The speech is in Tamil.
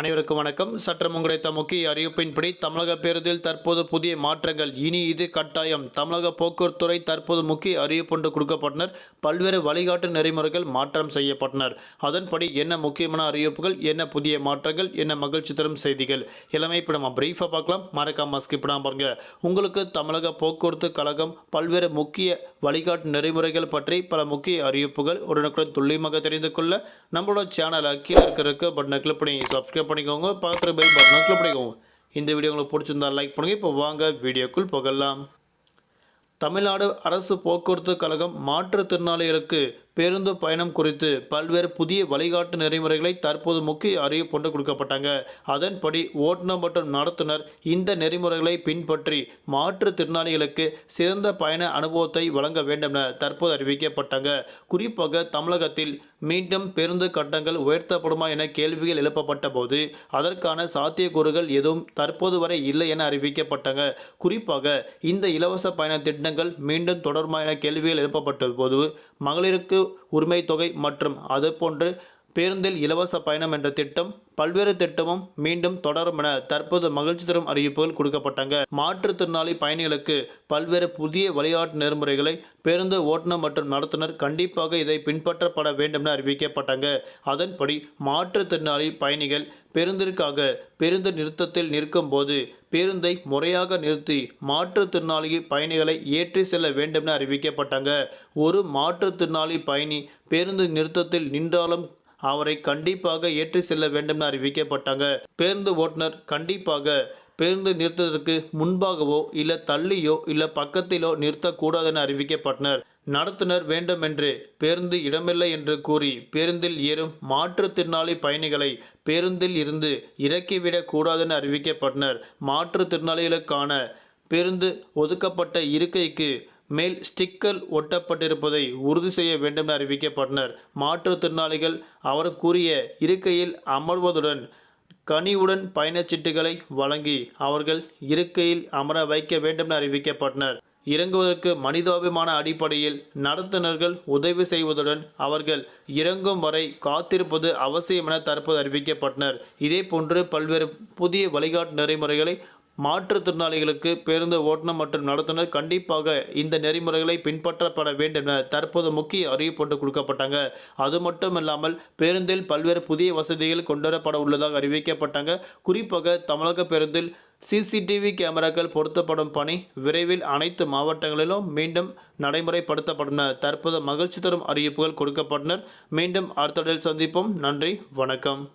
அனைவருக்கும் வணக்கம். சற்றம் கிடைத்த முக்கிய அறிவிப்பின்படி தமிழக பேருந்தில் தற்போது புதிய மாற்றங்கள். இனி இது கட்டாயம். தமிழக போக்குவரத்துறை தற்போது முக்கிய அறிவிப்பொன்று கொடுக்கப்பட்டனர். பல்வேறு வழிகாட்டு நெறிமுறைகள் மாற்றம் செய்யப்பட்டனர். அதன்படி என்ன முக்கியமான அறிவிப்புகள் என்ன புதிய மாற்றங்கள் என்ன மகிழ்ச்சி தரும் செய்திகள் எல்லாமே இப்போ நம்ம பிரீஃபாக பார்க்கலாம். மறக்காம ஸ்கிப் பாருங்க. உங்களுக்கு தமிழக போக்குவரத்து கழகம் பல்வேறு முக்கிய வழிகாட்டு நெறிமுறைகள் பற்றி பல முக்கிய அறிவிப்புகள் உடனுக்குடன் துல்லியமாக தெரிந்து கொள்ள நம்மளோட சேனலை கீழே இருக்கிற பட்டனை கிளிக் பண்ணி சப்ஸ்கிரைப் சப்ஸ்கிரைப் பண்ணிக்கோங்க பக்கத்தில் பெல் பட்டனை கிளிக் பண்ணிக்கோங்க. இந்த வீடியோ உங்களுக்கு பிடிச்சிருந்தால் லைக் பண்ணுங்கள் இப்போ வாங்க வீடியோக்குள் போகலாம். தமிழ்நாடு அரசு போக்குவரத்து கழகம் மாற்றுத்திறனாளிகளுக்கு பேருந்து பயணம் குறித்து பல்வேறு புதிய வழிகாட்டு நெறிமுறைகளை தற்போது முக்கிய அறிவிப்பொன்று கொடுக்கப்பட்டாங்க. அதன்படி ஓட்டுநர் மற்றும் நடத்துனர் இந்த நெறிமுறைகளை பின்பற்றி மாற்றுத்திறனாளிகளுக்கு சிறந்த பயண அனுபவத்தை வழங்க வேண்டும் என தற்போது அறிவிக்கப்பட்டாங்க. குறிப்பாக தமிழகத்தில் மீண்டும் பேருந்து கட்டணங்கள் உயர்த்தப்படுமா என கேள்விகள் எழுப்பப்பட்ட போது அதற்கான சாத்தியக்கூறுகள் எதுவும் தற்போது வரை இல்லை என அறிவிக்கப்பட்டாங்க. குறிப்பாக இந்த இலவச பயண திட்டங்கள் மீண்டும் தொடருமா என கேள்விகள் எழுப்பப்பட்ட போது மகளிருக்கு உரிமை தொகை மற்றும் அதுபோன்று பேருந்தில் இலவச பயணம் என்ற திட்டம் பல்வேறு திட்டமும் மீண்டும் தொடரும் என தற்போது மகிழ்ச்சி தரும் அறிவிப்புகள் கொடுக்கப்பட்டாங்க. மாற்றுத்திறனாளி பயணிகளுக்கு பல்வேறு புதிய விளையாட்டு நெறிமுறைகளை பேருந்து ஓட்டுநர் மற்றும் நடத்துனர் கண்டிப்பாக இதை பின்பற்றப்பட வேண்டும் என அறிவிக்கப்பட்டாங்க. அதன்படி மாற்றுத்திறனாளி பயணிகள் பேருந்திற்காக பேருந்து நிறுத்தத்தில் நிற்கும் போது பேருந்தை முறையாக நிறுத்தி மாற்றுத்திறனாளி பயணிகளை ஏற்றி செல்ல வேண்டும் என அறிவிக்கப்பட்டாங்க. ஒரு மாற்றுத்திறனாளி பயணி பேருந்து நிறுத்தத்தில் நின்றாலும் அவரை கண்டிப்பாக ஏற்றி செல்ல வேண்டும் என அறிவிக்கப்பட்டாங்க. பேருந்து ஓட்டுநர் கண்டிப்பாக பேருந்து நிறுத்தத்திற்கு முன்பாகவோ இல்லை தள்ளியோ இல்லை பக்கத்திலோ நிறுத்தக்கூடாது என அறிவிக்கப்பட்டனர். நடத்துனர் வேண்டுமென்று பேருந்து இடமில்லை என்று கூறி பேருந்தில் ஏறும் மாற்றுத்திறனாளி பயணிகளை பேருந்தில் இருந்து இறக்கிவிடக் கூடாது என அறிவிக்கப்பட்டனர். மாற்றுத்திறனாளிகளுக்கான பேருந்து ஒதுக்கப்பட்ட இருக்கைக்கு மேல் ஸ்டிக்கர் ஒட்டப்பட்டிருப்பதை உறுதி செய்ய வேண்டும் என அறிவிக்கப்பட்டனர். மாற்றுத்திறனாளிகள் அவர் கூறிய இருக்கையில் அமர்வதுடன் கனிவுடன் பயணச்சீட்டுகளை வழங்கி அவர்கள் இருக்கையில் அமர வைக்க வேண்டும் என அறிவிக்கப்பட்டனர். இறங்குவதற்கு மனிதாபிமான அடிப்படையில் நடத்துனர்கள் உதவி செய்வதுடன் அவர்கள் இறங்கும் வரை காத்திருப்பது அவசியம் என தற்போது அறிவிக்கப்பட்டனர். இதேபோன்று பல்வேறு புதிய வழிகாட்டு நெறிமுறைகளை மாற்றுத்திறனாளிகளுக்கு பேருந்து ஓட்டுநர் மற்றும் நடத்துனர் கண்டிப்பாக இந்த நெறிமுறைகளை பின்பற்றப்பட வேண்டும் என தற்போது முக்கிய அறிவிப்பு கொடுக்கப்பட்டாங்க. அது மட்டும் இல்லாமல் பேருந்தில் பல்வேறு புதிய வசதிகள் கொண்டுவரப்பட உள்ளதாக அறிவிக்கப்பட்டாங்க. குறிப்பாக தமிழக பேருந்தில் சிசிடிவி கேமராக்கள் பொருத்தப்படும் பணி விரைவில் அனைத்து மாவட்டங்களிலும் மீண்டும் நடைமுறைப்படுத்தப்பட்டன தற்போது மகிழ்ச்சி தரும் அறிவிப்புகள் கொடுக்கப்பட்டனர். மீண்டும் அடுத்த சந்திப்போம். நன்றி. வணக்கம்.